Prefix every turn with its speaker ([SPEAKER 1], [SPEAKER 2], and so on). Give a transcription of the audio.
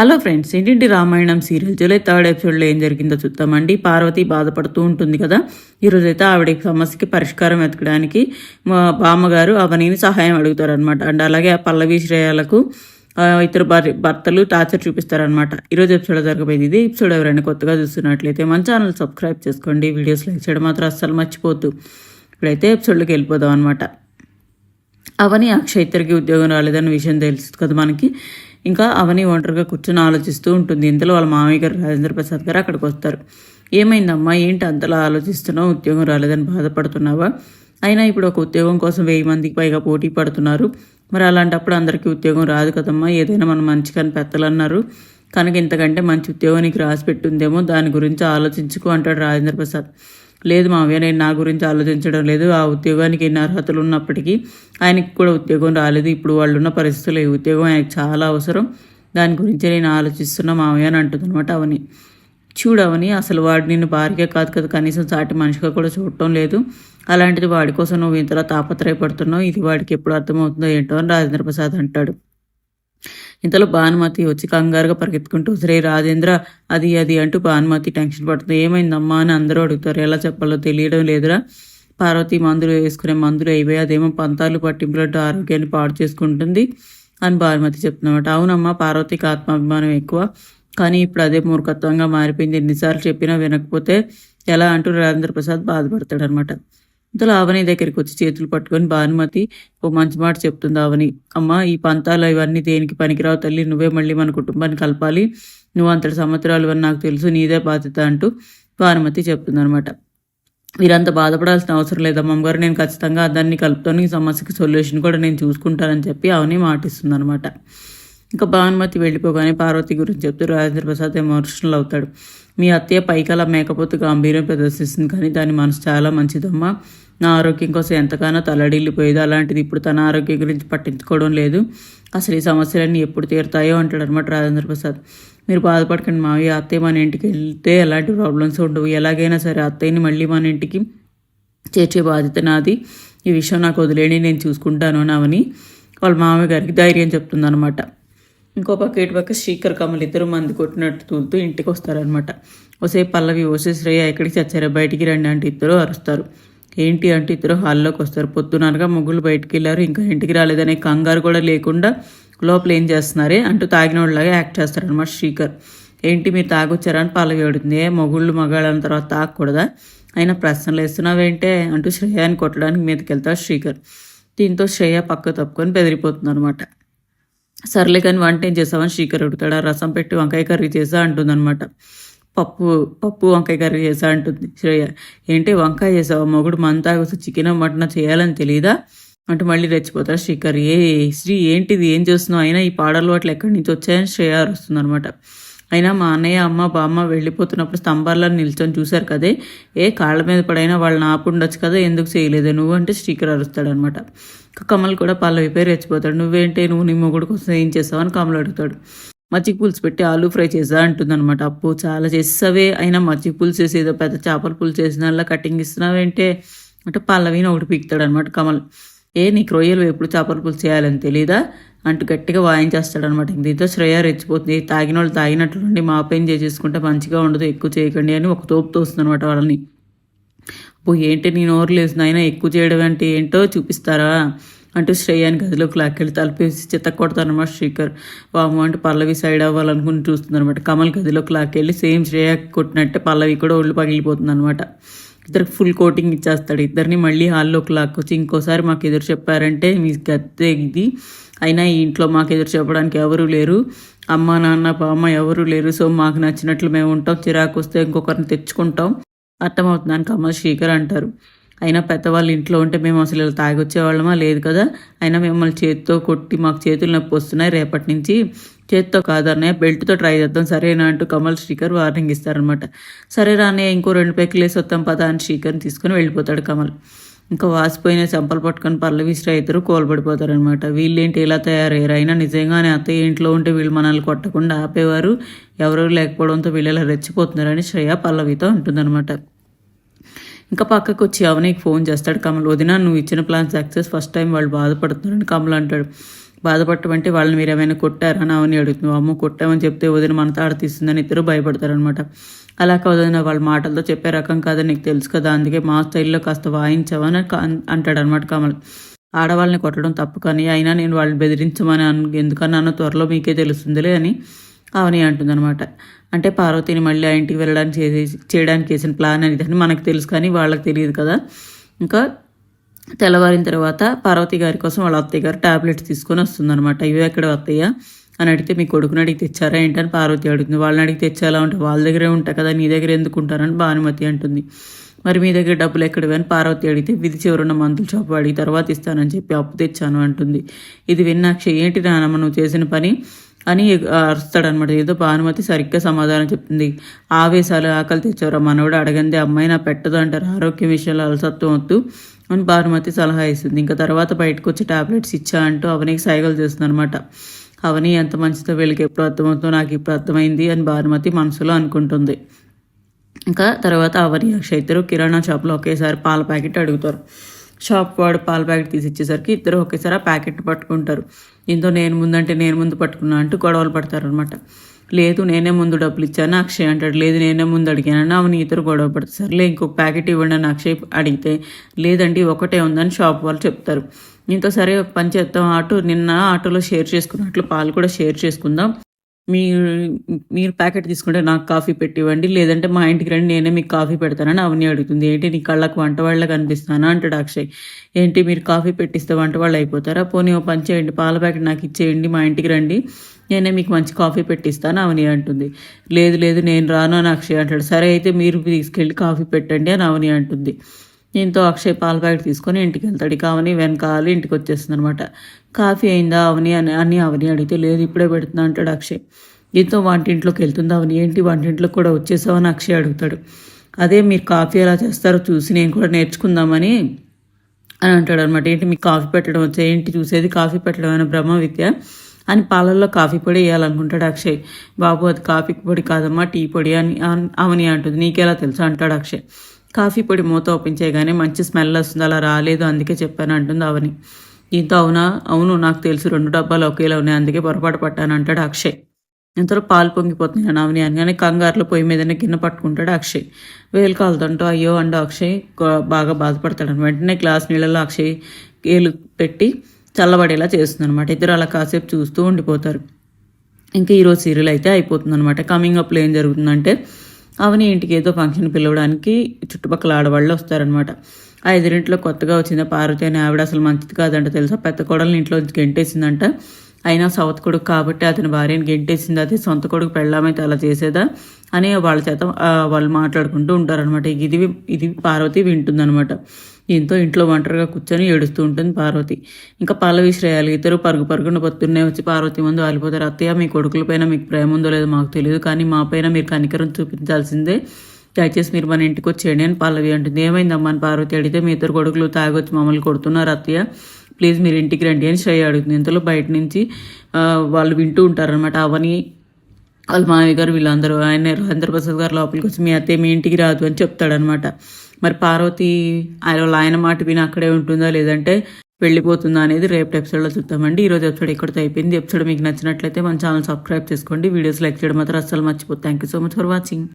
[SPEAKER 1] Hello friends ఇంటింటి Ramayanam serial? July third ఎపిసోడ్లో ఏం జరిగిందో చూద్దామండి. పార్వతి బాధపడుతూ ఉంటుంది కదా? ఈరోజైతే ఆవిడ సమస్యకి పరిష్కారం వెతకడానికి మా బామ్మగారు అవనీని సహాయం అడుగుతారనమాట అండ్ అలాగే ఆ పల్లవి శ్రేయాలకు ఇతర భార్య భర్తలు టార్చర్ చూపిస్తారనమాట ఈరోజు ఎపిసోడ్ జరగబోయేది ఇది. ఎపిసోడ్ ఎవరైనా కొత్తగా చూస్తున్నట్లయితే మన ఛానల్ సబ్స్క్రైబ్ చేసుకోండి. వీడియోస్ లైక్ చేయడం మాత్రం అస్సలు మర్చిపోద్దు ఇప్పుడైతే ఎపిసోడ్లోకి వెళ్ళిపోదాం అనమాట అవని అక్షయ్ ఇద్దరికి ఉద్యోగం రాలేదన్న విషయం తెలుసు కదా మనకి. ఇంకా అవని ఒంటరిగా కూర్చొని ఆలోచిస్తూ ఉంటుంది. ఇంతలో వాళ్ళ మామయ్య గారు రాజేంద్ర ప్రసాద్ గారు అక్కడికి వస్తారు. ఏమైందమ్మా? ఏంటి అంతలా ఆలోచిస్తున్నావు? ఉద్యోగం రాలేదని బాధపడుతున్నావా? అయినా ఇప్పుడు ఒక ఉద్యోగం కోసం వెయ్యి మందికి పైగా పోటీ పడుతున్నారు. మరి అలాంటప్పుడు అందరికీ ఉద్యోగం రాదు కదమ్మా? ఏదైనా మనం మంచిగాని పెత్తలన్నారు కనుక ఇంతకంటే మంచి ఉద్యోగం నీకు రాసి పెట్టుందేమో? దాని గురించి ఆలోచించుకో అంటాడు రాజేంద్ర ప్రసాద్. లేదు మావయ్య నేను నా గురించి ఆలోచించడం లేదు. ఆ ఉద్యోగానికి ఎన్ని అర్హతలు ఉన్నప్పటికీ ఆయనకి కూడా ఉద్యోగం రాలేదు. ఇప్పుడు వాళ్ళు ఉన్న పరిస్థితుల్లో ఈ ఉద్యోగం ఆయనకు చాలా అవసరం. దాని గురించి నేను ఆలోచిస్తున్నా మావయ్య అని అంటుంది అనమాట అవని చూడవని అసలు వాడు నిన్ను భార్య కాదు కదా కనీసం సాటి మనిషిగా కూడా చూడటం లేదు. అలాంటిది వాడి కోసం నువ్వు ఇంతలా తాపత్రయపడుతున్నావు. ఇది వాడికి ఎప్పుడు అర్థమవుతుందో ఏంటో అని రాజేంద్ర ప్రసాద్ అంటాడు. ఇంతలో భానుమతి వచ్చి కంగారుగా పరిగెత్తుకుంటూ శ్రీ రాజేంద్ర అది అది అంటూ భానుమతి టెన్షన్ పడుతుంది. ఏమైందమ్మా అని అందరూ అడుగుతారు. ఎలా చెప్పాలో తెలియడం లేదురా. పార్వతి మందులు వేసుకునే మందులు అయిపోయి అదేమో పంతాలు పట్టింపులంటూ ఆరోగ్యాన్ని పాడు చేసుకుంటుంది అని భానుమతి చెప్తున్నమాట అవునమ్మా పార్వతికి ఆత్మాభిమానం ఎక్కువ. కానీ ఇప్పుడు అదే మూర్ఖత్వంగా మారిపోయింది. ఎన్నిసార్లు చెప్పినా వినకపోతే ఎలా అంటూ రాజేంద్ర ప్రసాద్ బాధపడతాడనమాట ఇంతలో అవని దగ్గరికి వచ్చి చేతులు పట్టుకొని భానుమతి ఓ మంచి మాట చెప్తుంది అవని అమ్మ ఈ పంతాలు ఇవన్నీ దేనికి పనికిరావు తల్లి? నువ్వే మళ్ళీ మన కుటుంబాన్ని కలపాలి. నువ్వు అంతటి సంవత్సరాలు అని నాకు తెలుసు నీదే బాధ్యత అంటూ భానుమతి చెప్తుంది అనమాట మీరంత బాధపడాల్సిన అవసరం లేదు అమ్మగారు నేను ఖచ్చితంగా దాన్ని కలుపుతాను. ఈ సమస్యకి సొల్యూషన్ కూడా నేను చూసుకుంటానని చెప్పి అవని మాటిస్తుంది అనమాట ఇంకా భానుమతి వెళ్ళిపోగానే పార్వతి గురించి చెప్తూ రాజేంద్ర ప్రసాద్ ఎమోషనల్ అవుతాడు. మీ అత్తయ్య పైకల మేకపోతే గాంభీర్యం ప్రదర్శిస్తుంది కానీ దాని మనసు చాలా మంచిదమ్మా. నా ఆరోగ్యం కోసం ఎంతగానో తలడిల్లిపోయేది. అలాంటిది ఇప్పుడు తన ఆరోగ్యం గురించి పట్టించుకోవడం లేదు. అసలు ఈ సమస్యలన్నీ ఎప్పుడు తీరుతాయో అంటాడు అనమాట రాజేంద్ర ప్రసాద్. మీరు బాధపడకండి మావయ్య. అత్తయ్య మన ఇంటికి వెళ్తే ఎలాంటి ప్రాబ్లమ్స్ ఉండవు. ఎలాగైనా సరే అత్తయ్యని మళ్ళీ మన ఇంటికి చేర్చే బాధ్యత నాది. ఈ విషయం నాకు వదిలేని నేను చూసుకుంటాను అని వాళ్ళ మామయ్య గారికి ధైర్యం చెప్తుందనమాట ఇంకో పక్క ఇటు పక్క శ్రీకర్ కమల్ ఇద్దరు మంది కొట్టినట్టు తూలుతూ ఇంటికి వస్తారనమాట వసే పల్లవి ఓసే శ్రేయ ఎక్కడికి చచ్చారా? బయటికి రండి అంటే ఇద్దరు అరుస్తారు. ఏంటి? అంటే ఇద్దరు హాల్లోకి వస్తారు. పొద్దుననగా ముగ్గులు బయటికి వెళ్ళారు. ఇంకా ఇంటికి రాలేదనే కంగారు కూడా లేకుండా లోపల ఏం చేస్తున్నారే అంటూ తాగినోళ్ళలాగా యాక్ట్ చేస్తారనమాట శ్రీకర్ ఏంటి? మీరు తాగొచ్చారా? అని పల్లవి అడుగుతుంది. ఏ మొగుళ్ళు మగాళ్ళన్న తర్వాత తాగకూడదా? అయినా ప్రశ్నలు వేస్తున్నావేంటే? అంటూ శ్రేయాని కొట్టడానికి మీదకి వెళ్తారు శ్రీకర్ దీంతో శ్రేయ పక్క తప్పుకొని బెదిరిపోతుంది అనమాట సర్లే కానీ వంట ఏం చేసావని శ్రీకర్ అడుగుతాడు. రసం పెట్టి వంకాయ కర్రీ చేసా అంటుందన్నమాట. పప్పు పప్పు వంకాయ కర్రీ చేసా అంటుంది. శ్రేయ ఏంటి వంకాయ చేసావా? మొగుడు మంతా చికెన్ మటన్ చేయాలని తెలియదా అంటే మళ్ళీ రెచ్చిపోతాడు శ్రీకర్. ఏ శ్రీ ఏంటిది? ఏం చేస్తున్నావు? అయినా ఈ పాడలు వాటిలు ఎక్కడి నుంచి వచ్చాయని శ్రేయ అరుస్తుంది అనమాట అయినా మా అన్నయ్య అమ్మ బామ్మ వెళ్ళిపోతున్నప్పుడు స్తంభాలను నిల్చొని చూశారు కదే. ఏ కాళ్ళ మీద పడైనా వాళ్ళని ఆపుండొచ్చు కదా? ఎందుకు చేయలేదు? నువ్వు అంటే శ్రీకర్ అరుస్తాడనమాట కమల్ కూడా పాలు పేరు రెచ్చిపోతాడు. నువ్వేంటే? నువ్వు నీ మొగుడు కోసం ఏం చేస్తావు? అని కమల్ అడుగుతాడు. మజ్జిగ పులుసు పెట్టి ఆలూ ఫ్రై చేసా అంటుందన్నమాట. అప్పు చాలా చేసావే అయినా మజ్జిగ పులుసు చేసి ఏదో పెద్ద చేపల పులుసు చేసిన కటింగ్ ఇస్తున్నావేంటే? అంటే పల్లవిని ఒకటి పీకుతాడు అనమాట కమల్. ఏ నీకు రొయ్యలు ఎప్పుడు చేపల పులుసు చేయాలని తెలీదా? అంటూ గట్టిగా వాయించేస్తాడనమాట దీంతో శ్రేయ రెచ్చిపోతుంది. తాగిన వాళ్ళు తాగినట్లుండి మా పైన చేసేసుకుంటే మంచిగా ఉండదు. ఎక్కువ చేయకండి అని ఒక తోపు తోస్తుంది అనమాట వాళ్ళని. అప్పు ఏంటి నీ నోరు లేదు నాయన ఎక్కువ చేయడం అంటే ఏంటో చూపిస్తారా? అంటూ శ్రేయాని గదిలోకి లాక్కెళ్ళి తలపేసి చిత్త కొడతానమాట శ్రీకర్. వాము అంటే పల్లవి సైడ్ అవ్వాలనుకుని చూస్తుందనమాట కమల్ గదిలోకి లాక్కెళ్ళి సేమ్ శ్రేయ కొట్టినట్టే పల్లవి కూడా ఒళ్ళు పగిలిపోతుంది అనమాట ఇద్దరికి ఫుల్ కోటింగ్ ఇచ్చేస్తాడు. ఇద్దరిని మళ్ళీ హాల్లోకి లాక్కొచ్చి ఇంకోసారి మాకు ఎదురు చెప్పారంటే మీ గద్దె ఇది అయినా ఈ ఇంట్లో మాకు ఎదురు చెప్పడానికి ఎవరూ లేరు. అమ్మ నాన్న బామ్మ ఎవరు లేరు. సో మాకు నచ్చినట్లు మేము ఉంటాం. చిరాకు వస్తే ఇంకొకరిని తెచ్చుకుంటాం. అర్థమవుతుందని కమల్ శ్రీకర్ అంటారు. అయినా పెద్దవాళ్ళు ఇంట్లో ఉంటే మేము అసలు ఇలా తాగొచ్చేవాళ్ళమా? లేదు కదా? అయినా మిమ్మల్ని చేతితో కొట్టి మాకు చేతులు నొప్పి వస్తున్నాయి రేపటి నుంచి. చేతితో కాదన్నయ్య బెల్ట్తో ట్రై చేద్దాం. సరేనా అంటూ కమల్ శ్రీకర్ వార్నింగ్ ఇస్తారనమాట సరే రానయ్య ఇంకో రెండు పెక్కులేసి వస్తాం పదా అని శ్రీకర్ని తీసుకొని వెళ్ళిపోతాడు కమల్. ఇంకా వాసిపోయిన చెంపలు పట్టుకొని పల్లవి ఇద్దరు కోల్పడిపోతారనమాట వీళ్ళేంటి ఇలా తయారయ్యారు? అయినా నిజంగానే అత్తయ్య ఇంట్లో ఉంటే వీళ్ళు మనల్ని కొట్టకుండా ఆపేవారు? ఎవరు లేకపోవడంతో వీళ్ళు ఇలా రెచ్చిపోతున్నారని శ్రేయ పల్లవితో ఉంటుందన్నమాట ఇంకా పక్కకు వచ్చి అవనీకి ఫోన్ చేస్తాడు కమల్. వదిన నువ్వు ఇచ్చిన ప్లాన్ సక్సెస్ ఫస్ట్ టైం వాళ్ళు బాధపడుతున్నారని కమల్ అంటాడు. బాధపడటమంటే వాళ్ళని మీరు ఏమైనా కొట్టారని అవని అడుగుతున్నావు అమ్మ కొట్టామని చెప్తే వదిన మన తాడ తీస్తుందని ఇద్దరు భయపడతారనమాట అలా కాదని వాళ్ళ మాటలతో చెప్పే రకం కాదని నీకు తెలుసు కదా అందుకే మా స్టైల్లో కాస్త వాయించామని అంటాడనమాట కమల్. ఆడవాళ్ళని కొట్టడం తప్పు కానీ అయినా నేను వాళ్ళని బెదిరించమని ఎందుకన్నానో త్వరలో మీకే తెలుస్తుందిలే అని అవని అంటుందన్నమాట. అంటే పార్వతిని మళ్ళీ ఆ ఇంటికి వెళ్ళడానికి చేసి చేయడానికి వేసిన ప్లాన్ అనేది మనకు తెలుసు కానీ వాళ్ళకి తెలియదు కదా. ఇంకా తెల్లవారిన తర్వాత పార్వతి గారి కోసం వాళ్ళ అత్తయ్య గారు ట్యాబ్లెట్స్ తీసుకొని వస్తుందన్నమాట. ఇవి ఎక్కడ అత్తయ్య? అని అడిగితే మీ కొడుకుని అడిగి తెచ్చారా ఏంటని పార్వతి అడుగుతుంది. వాళ్ళని అడిగి తెచ్చేలా ఉంటే వాళ్ళ దగ్గరే ఉంటాయి కదా నీ దగ్గర ఎందుకు ఉంటారని భానుమతి అంటుంది. మరి మీ దగ్గర డబ్బులు ఎక్కడివి? అని పార్వతి అడిగితే విధి చివరున్న మందుల షాపు అడిగి తర్వాత ఇస్తానని చెప్పి అప్పు తెచ్చాను అంటుంది. ఇది విన్నాక్ష ఏంటి నానమ్మ నువ్వు చేసిన పని? అని అరుస్తాడనమాట ఏదో భానుమతి సరిగ్గా సమాధానం చెప్తుంది ఆవేశాలు ఆకలి తెచ్చారు మనవడు అడగంది అమ్మాయి నా పెట్టదు అంటారు. ఆరోగ్యం విషయంలో అలసత్వం వద్దు. అని భానుమతి సలహా ఇస్తుంది. ఇంకా తర్వాత బయటకు వచ్చి టాబ్లెట్స్ ఇచ్చా అంటూ అవనికి సైగలు చేస్తుంది అనమాట అవని ఎంత మంచిదో వీళ్ళకి ఎప్పుడు అర్థమవుతుందో నాకు ఇప్పుడు అర్థమైంది అని భానుమతి మనసులో అనుకుంటుంది. ఇంకా తర్వాత అవని అక్షయ్ ఇద్దరు కిరాణా షాప్లో ఒకేసారి పాల ప్యాకెట్ అడుగుతారు. షాప్ వాడు పాల ప్యాకెట్ తీసి ఇచ్చేసరికి ఇద్దరు ఒకేసారి ఆ ప్యాకెట్ పట్టుకుంటారు. దీంతో నేను ముందంటే నేను ముందు పట్టుకున్నా అంటూ గొడవలు పడతారనమాట లేదు నేనే ముందు డబ్బులు ఇచ్చాను అక్షయ్ అంటాడు లేదు నేనే ముందు అడిగానని అవును ఇతరు గొడవ పడుతుంది సర్లే ఇంకొక ప్యాకెట్ ఇవ్వండి అని అక్షయ్ అడిగితే లేదండి ఒకటే ఉందని షాప్ వాళ్ళు చెప్తారు. ఇంత సరే ఒక పని చేద్దాం ఆటో నిన్న ఆటోలో షేర్ చేసుకున్నట్లు పాలు కూడా షేర్ చేసుకుందాం. మీరు మీరు ప్యాకెట్ తీసుకుంటే నాకు కాఫీ పెట్టివ్వండి లేదంటే మా ఇంటికి రండి నేనే మీకు కాఫీ పెడతానని అవని అడుగుతుంది. ఏంటి నీ కళ్ళకు వంట వాళ్ళకి అనిపిస్తానా అంటాడు అక్షయ్. ఏంటి మీరు కాఫీ పెట్టిస్తే వంట వాళ్ళు అయిపోతారా? పోనీ ఓ పని చేయండి పాల ప్యాకెట్ నాకు ఇచ్చేయండి మా ఇంటికి రండి. నేనే మీకు మంచి కాఫీ పెట్టిస్తాను అవని అంటుంది. లేదు లేదు నేను రాను అని అక్షయ్ అంటాడు. సరే అయితే మీరు తీసుకెళ్ళి కాఫీ పెట్టండి అని అవని అంటుంది. దీంతో అక్షయ్ పాల ప్యాకెట్ తీసుకొని ఇంటికి వెళ్తాడు. ఇక అవని ఇంటికి వచ్చేస్తుంది అనమాట కాఫీ అయిందా అవని అని అని అవని అడిగితే లేదు ఇప్పుడే పెడుతున్నా అంటాడు అక్షయ్. దీంతో వంటింట్లోకి వెళ్తుంది అవని. ఏంటి వంటింట్లోకి కూడా వచ్చేసావని అక్షయ్ అడుగుతాడు. అదే మీరు కాఫీ ఎలా చేస్తారో చూసి నేను కూడా నేర్చుకుందామని అని అంటాడు అనమాట ఏంటి మీకు కాఫీ పెట్టడం వచ్చే? ఏంటి చూసేది? కాఫీ పెట్టడం అనే బ్రహ్మ విద్య అని పాలల్లో కాఫీ పొడి వేయాలనుకుంటాడు అక్షయ్. బాబు అది కాఫీ పొడి కాదమ్మా టీ పొడి అని అవని అంటుంది. నీకెలా తెలుసు? అంటాడు అక్షయ్. కాఫీ పొడి మూత ఓపెన్ చేయగానే మంచి స్మెల్ వస్తుంది. అలా రాలేదు అందుకే చెప్పాను అంటుంది అవని. దీంతో అవునా? అవును నాకు తెలుసు. రెండు డబ్బాలు ఒకేలా ఉన్నాయి. అందుకే పొరపాటు పట్టాను అంటాడు అక్షయ్. ఇంతలో పాలు పొంగిపోతున్నాను అవని అనగానే కంగారులో పొయ్యి మీదనే గిన్నె పట్టుకుంటాడు అక్షయ్. వేలు కాలుతుంటూ? అయ్యో అంటూ అక్షయ్ బాగా బాధపడతాడు వెంటనే గ్లాస్ నీళ్ళలో అక్షయ్ ఏలు పెట్టి చల్లబడేలా చేస్తుంది అనమాట ఇద్దరు అలా కాసేపు చూస్తూ ఉండిపోతారు. ఇంకా ఈరోజు సీరియల్ అయితే అయిపోతుంది అనమాట కమింగ్ అప్లో ఏం జరుగుతుందంటే అవని ఇంటికి ఏదో ఫంక్షన్ పిలవడానికి చుట్టుపక్కల ఆడవాళ్ళు వస్తారనమాట ఆ ఎదురింట్లో కొత్తగా వచ్చిన పార్వతి అనే ఆవిడ అసలు మంచిది కాదంట తెలుసా? పెద్ద కోడలు ఇంట్లో గెంటేసిందంట. అయినా సౌత్ కొడుకు కాబట్టి అతని భార్యను గెంటేసింది. అది సొంత కొడుకు పెళ్ళామైతే అలా చేసేదా అని వాళ్ళ చేత వాళ్ళు మాట్లాడుకుంటూ ఉంటారనమాట ఇది ఇది పార్వతి వింటుందనమాట దీంతో ఇంట్లో ఒంటరిగా కూర్చొని ఏడుస్తూ ఉంటుంది పార్వతి. ఇంకా పల్లవి శ్రేయాలు ఇద్దరు పరుగు పరుగున పొద్దున్నే వచ్చి పార్వతి ముందు వాలిపోతారు అత్తయ్య మీ కొడుకుల పైన మీకు ప్రేమ ఉందో లేదో మాకు తెలియదు కానీ మా పైన మీరు కనికరం చూపించాల్సిందే. దయచేసి మీరు మన ఇంటికి వచ్చేయండి అని పల్లవి అంటుంది. ఏమైందమ్మా అని పార్వతి అడిగితే మీ ఇద్దరు కొడుకులు తాగొచ్చి మమ్మల్ని కొడుతున్నారు అత్తయ్య. ప్లీజ్ మీరు ఇంటికి రండి అని శ్రేయ అడుగుతుంది. ఇంతలో బయట నుంచి వాళ్ళు వింటూ ఉంటారనమాట అవని వాళ్ళ మామయ్య గారు వీళ్ళందరూ. ఆయన రాజేంద్ర ప్రసాద్ గారు లోపలికి వచ్చి మీ అత్తయ్య మీ ఇంటికి రాదు అని చెప్తాడనమాట మరి పార్వతి ఆయన ఆయన మాట విని అక్కడే ఉంటుందా లేదంటే వెళ్ళిపోతుందా అనేది రేపు ఎపిసోడ్లో చూద్దామండి. ఈరోజు ఎపిసోడ్ ఇక్కడితో అయిపోయింది. ఎపిసోడ్ మీకు నచ్చినట్లయితే మన ఛానల్ సబ్స్క్రైబ్ చేసుకోండి. వీడియోస్ లైక్ చేయడం మాత్రం అస్సలు మర్చిపోతుంది thank you so much for watching